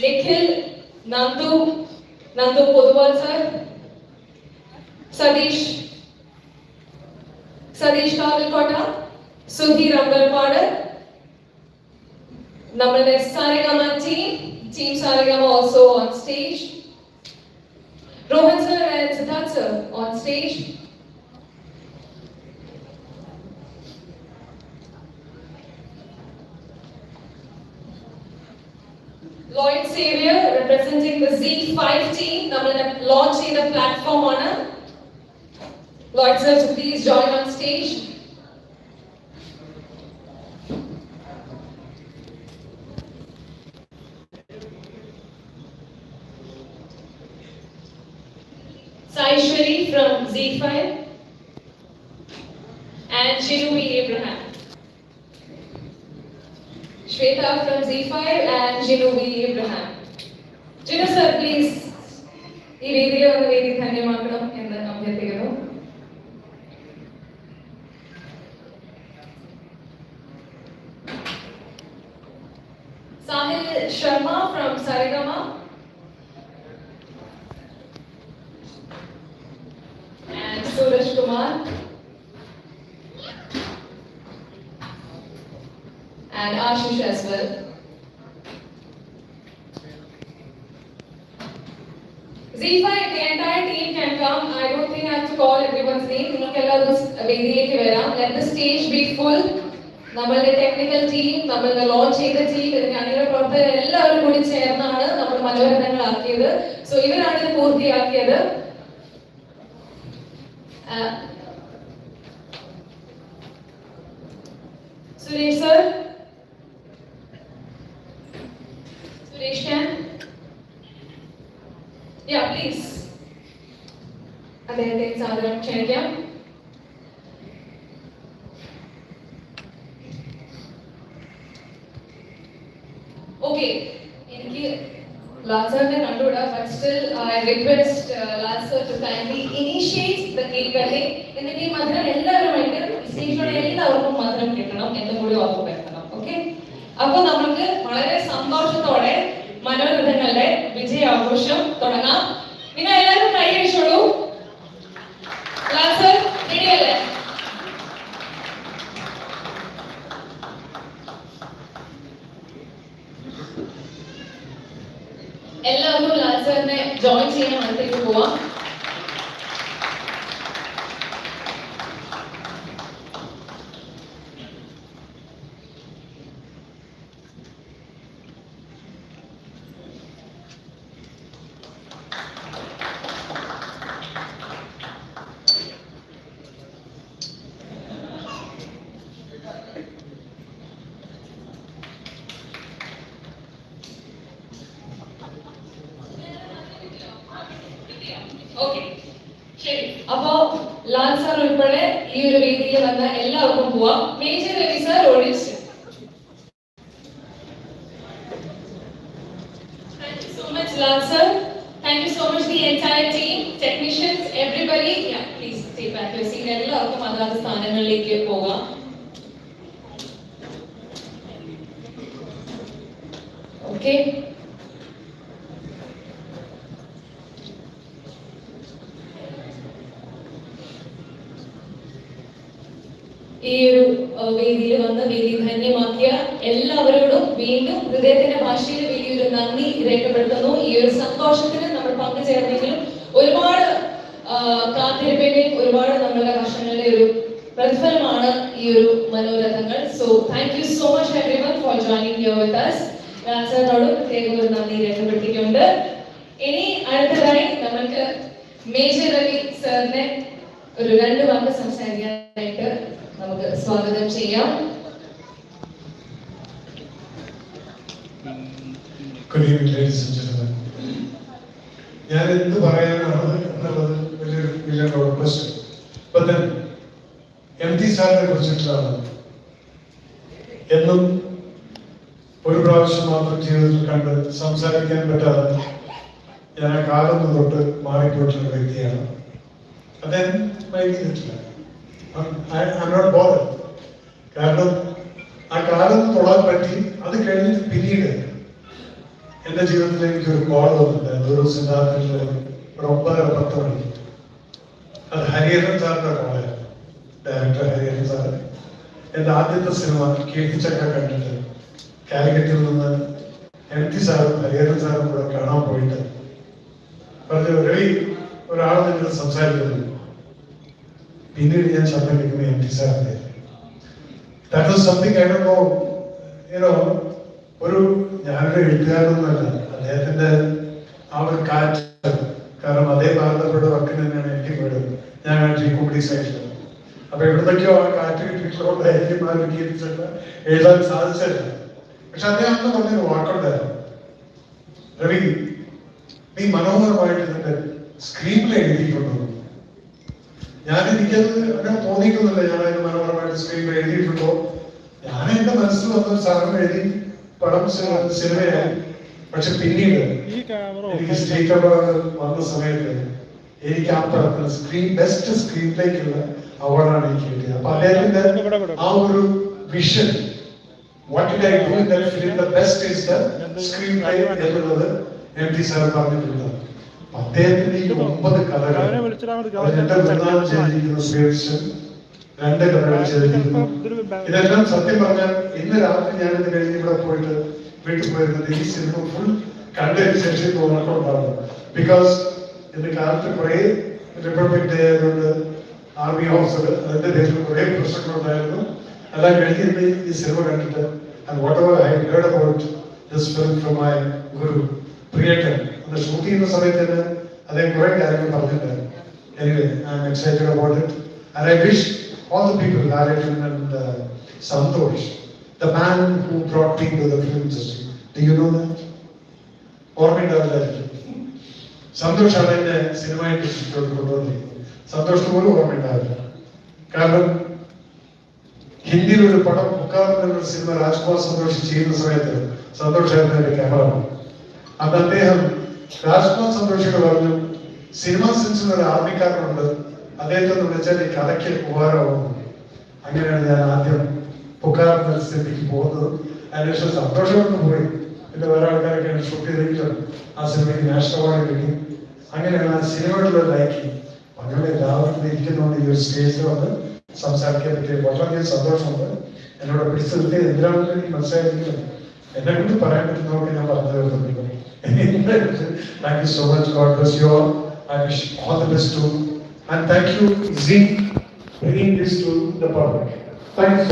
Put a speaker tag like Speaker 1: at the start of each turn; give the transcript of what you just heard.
Speaker 1: Nikhil Nandu Nandu कोदवाल sir Satish Satish कावलकोट Sudhir अंबलपाड़ நம்மளுடைய Saregama team team Saregama also on stage Rohan sir and Siddharth sir on stage stage. Lloyd Xavier representing the Z5 team. നമ്മളുടെ launch ചെയ്ത platform ആണ്. Lloyd sir to please join on stage. Saishwari from Z5 and Shinu V. Abraham. Shweta from Z5 and Shinu V. Abraham. Shinu sir, please. ഈ വേദിയിലെ വന്ന് വേദി ധന്യമാക്കണം എന്ന് അഭ്യർത്ഥിക്കുന്നു Sahil Sharma from Saregama and Suraj Kumar. And Ashish as well. Z5, the entire team can come. I don't think I have to call everyone's name. വേദിയിലേക്ക് വരാം. Let the stage be full. നമ്മളുടെ technical team നമ്മളുടെ launch ചെയ്ത team ഇതിന്റെ അണിയുടെ പ്രവർത്തകർ എല്ലാവരും കൂടി ചേർന്നാണ് നമ്മൾ മനോരഥങ്ങളാക്കിയത് സോ ഇവരാണ് ഇത് പൂർത്തിയാക്കിയത് Suresh sir Suresh Suresh can. Please. അദ്ദേഹത്തെ സാദരം ക്ഷണിക്കാം ഓക്കെ എനിക്ക് ലാസറിനെ കണ്ടുവിടാം but still I request Lazar to kindly initiate the cake cutting എന്നിട്ട് ഈ മധുരം എല്ലാവരും എല്ലാവരുമായിട്ട് സ്റ്റേജിലൂടെ എല്ലാവർക്കും മധുരം കിട്ടണം എന്നും കൂടി ഓർമ്മ വരുത്തണം ഓക്കെ അപ്പൊ നമുക്ക് വളരെ സന്തോഷത്തോടെ മനോരഥങ്ങളുടെ വിജയാഘോഷം തുടങ്ങാം. നിങ്ങൾ എല്ലാവരും കൈ അടിച്ചോളൂ. ലാസർ റെഡിയല്ലേ? എല്ലാവരും ലാസറിനെ ജോയിൻ ചെയ്യാൻ അടുത്തേക്ക് പോവാം. ഓക്കെ ശരി അപ്പോ ലാൽ സാർ ഉൾപ്പെടെ ഈ ഒരു വേദിയിൽ വന്ന എല്ലാവർക്കും പോവാം മേജർ രവി സാർ ഓടിച്ച് Thank you so much, Lal sir. Thank you so much, the entire team, technicians, everybody. Yeah, please take back your seat. എല്ലാവർക്കും അതാത് സ്ഥാനങ്ങളിലേക്ക് പോകാം ഓക്കെ വേദിയിൽ വന്ന് വേദി ധന്യമാക്കിയ എല്ലാവരോടും വീണ്ടും ഹൃദയത്തിന്റെ ഭാഷയിൽ വലിയൊരു നന്ദി രേഖപ്പെടുത്തുന്നു. ഈ ഒരു സന്തോഷത്തിന് നമ്മൾ പങ്കുചേർന്നെങ്കിലും ഒരുപാട് കാത്തിരിപ്പിന്റെയും ഒരുപാട് നമ്മളുടെ വർഷങ്ങളുടെ ഒരു പ്രതിഫലമാണ് ഈ ഒരു മനോരഥങ്ങൾ. So thank you so much everyone for joining your with us പ്രത്യേകം പ്രത്യേക ഒരു നന്ദി രേഖപ്പെടുത്തിക്കൊണ്ട് ഇനി അടുത്തതായി നമ്മൾക്ക് മേജർ രവി സാറിനെ ഒരു രണ്ട് വാക്ക് സംസാരിക്കാനായിട്ട് നമുക്ക് സ്വാഗതം ചെയ്യാം.
Speaker 2: ഞാൻ എന്ത് പറയാനാണ് എന്നുള്ളത് വലിയൊരു വലിയ ക്വസ്റ്റ്യൻ എം ടി സാറിനെ കുറിച്ചിട്ടാണ് എന്നും ഒരു പ്രാവശ്യം മാത്രം ജീവിതത്തിൽ കണ്ട് സംസാരിക്കാൻ പറ്റാതെ ഞാൻ കാലം തൊട്ട് മാറിപ്പോയിട്ടുള്ള വ്യക്തിയാണ്. അദ്ദേഹം വൈകിട്ടില്ല നോട്ട് ബോധം കാരണം ആ കാലം തൊടാൻ പറ്റി അത് കഴിഞ്ഞിട്ട് പിന്നീട് എന്റെ ജീവിതത്തിൽ എനിക്ക് ഒരു കോൾ വന്നിട്ടുണ്ടായിരുന്നു ഒരു സിദ്ധാർത്ഥത്തിൽ ഒമ്പതര പത്ത് അത് ഹരിഹരൻ സാറിന്റെ കോളായിരുന്നു ഡയറക്ടർ ഹരിഹരൻ സാറ്. എന്റെ ആദ്യത്തെ സിനിമ കീർത്തിച്ചക്ക കണ്ടിട്ട് കാലിക്കറ്റിൽ നിന്ന് എം ടി സാറും ഹരിഹരൻ സാറും കൂടെ കാണാൻ പോയിട്ട് പറഞ്ഞു രവി ഒരാൾ നിങ്ങളുടെ സംസാരിക്കുന്നു പിന്നീട് ഞാൻ ശബ്ദം കേൾക്കുന്ന എം ടി സാറിന്റെ that was something I do you know ഒരു ഞാനൊരു എഴുത്തുകാരനൊന്നുമല്ല. അദ്ദേഹത്തിന്റെ ആ ഒരു കാറ്റ് കാരണം അതേ ഭാഗത്തപ്പെട്ട വർക്ക് തന്നെയാണ് എനിക്ക് വീട് ഞാൻ കുമ്പടി സൈഡിൽ അപ്പൊ എവിടുന്നൊക്കെയോ ആ കാറ്റ് കിട്ടിയിട്ടുള്ളതായിരിക്കും ആ ഒരു കീർത്തിച്ചൊക്കെ എഴുതാൻ സാധിച്ചില്ല പക്ഷെ അദ്ദേഹം അന്ന് പറഞ്ഞൊരു വാക്കുണ്ടായിരുന്നു. രവി നീ മനോഹരമായിട്ട് ഇതിന്റെ സ്ക്രീനിൽ എഴുതിയിട്ടുണ്ടോ? ഞാൻ എനിക്കത് അങ്ങനെ തോന്നിക്കുന്നില്ല. ഞാൻ അതിന് മനോഹരമായിട്ട് സ്ക്രീനിൽ എഴുതിയിട്ടുണ്ടോ. ഞാൻ എന്റെ മനസ്സിൽ വന്ന സാധനം എഴുതി പടം സിനിമയായി. പക്ഷെ പിന്നീട് എനിക്ക് സ്റ്റേറ്റ് അവാർഡ് വന്ന സമയത്ത് എനിക്ക് ആ പടത്തിന് സ്ക്രീൻ ബെസ്റ്റ് സ്ക്രീനിലേക്കുള്ള അവാർഡാണ് എനിക്ക് കിട്ടിയത്. അപ്പൊ അദ്ദേഹത്തിന്റെ ആ ഒരു vision what did I do in the film the best is the screenplay എന്നുള്ളത് എം ടി സാർ പറഞ്ഞിട്ടുണ്ട്. അപ്പൊ അദ്ദേഹത്തിന്റെ ഈ ഒമ്പത് കഥകൾ എന്റെ ഗുരുനാഥൻ ചെയ്തിരിക്കുന്ന ഉപയോഗിച്ച് രണ്ട് കഥകൾ ചെയ്തിരിക്കുന്നു. ഇതെല്ലാം സത്യം പറഞ്ഞാൽ ഇന്ന് രാത്രി ഞാൻ ഇത് കഴിഞ്ഞ് ഇവിടെ പോയിട്ട് വീട്ടിൽ പോയിരുന്നത് ഈ സിനിമ ഫുൾ കണ്ടതിന് ശേഷം തോന്നിട്ടുണ്ടാവും ബിക്കോസ് ഇന്ന് കാലത്ത് കുറെ റിപ്പബ്ലിക് ഡേ ആയതുകൊണ്ട് ആർമി ഓഫീസർ അതിന്റെ പേരിൽ കുറെ പ്രശ്നങ്ങളുണ്ടായിരുന്നു എല്ലാം കഴിഞ്ഞ് ഇന്ന് ഈ സിനിമ കണ്ടിട്ട് and whatever I heard about this film from my guru Priyattan അന്ന് ഷൂട്ട് ചെയ്യുന്ന സമയത്ത് തന്നെ അദ്ദേഹം കുറെ കാര്യങ്ങൾ പറഞ്ഞിട്ടുണ്ടായിരുന്നു Anyway, I'm excited about it. And I wish all the people, Larry and uh, Santosh, the man who brought me to the film industry. Do you know that? ഓർമ്മയുണ്ടാവില്ലായിരിക്കും സന്തോഷാണ് എന്നെ സിനിമ ഇൻഡസ്ട്രിയിലോട്ട് കൊണ്ടുവന്നിരിക്കുന്നത് സന്തോഷത്തിന് പോലും ഓർമ്മയുണ്ടാവില്ല കാരണം ഹിന്ദിയിൽ ഒരു പടം ബുക്കാർ എന്നൊരു സിനിമ രാജ്കുമാർ സന്തോഷ് ചെയ്യുന്ന സമയത്ത് സന്തോഷായിരുന്നു എന്റെ ക്യാമറമാൻ അന്ന് അദ്ദേഹം രാജ്കുമാർ സന്തോഷിയോട് പറഞ്ഞു സിനിമ സെൻസിൽ ഒരു ആർമിക്കാരനുണ്ട്. അദ്ദേഹത്തെ ഒന്ന് വിളിച്ചാൽ ഈ കഥയ്ക്ക് ഉപകാരമാകുന്നു അങ്ങനെയാണ് ഞാൻ ആദ്യം പുക്കാർ മത്സരത്തിലേക്ക് പോകുന്നത്. അതിനുശേഷം സന്തോഷം കൊണ്ട് പോയി പിന്നെ വേറെ ആൾക്കാരൊക്കെ ഷൂട്ട് ചെയ്തെങ്കിലും ആ സിനിമയ്ക്ക് നാഷണൽ അവാർഡ് കിട്ടി. അങ്ങനെയാണ് ആ സിനിമയോടുള്ള ലൈക്ക് അങ്ങനെ എല്ലാവർക്കും ഇരിക്കുന്നതുകൊണ്ട് ഈ ഒരു സ്റ്റേജിൽ വന്ന് സംസാരിക്കാൻ പറ്റിയ വളരെയധികം സന്തോഷമുണ്ട്. എന്നോട് പിടിച്ചു നിർത്തി എന്തിനാണെന്ന് എനിക്ക് മനസ്സിലായിരിക്കുന്നത് എന്നെ കൊണ്ട് പറയാൻ പറ്റുന്നതൊക്കെ ഞാൻ പറഞ്ഞു തരുന്നുണ്ട് thank you so much God bless you all I wish all the best to and thank you see bringing this to the public. Thank you so much.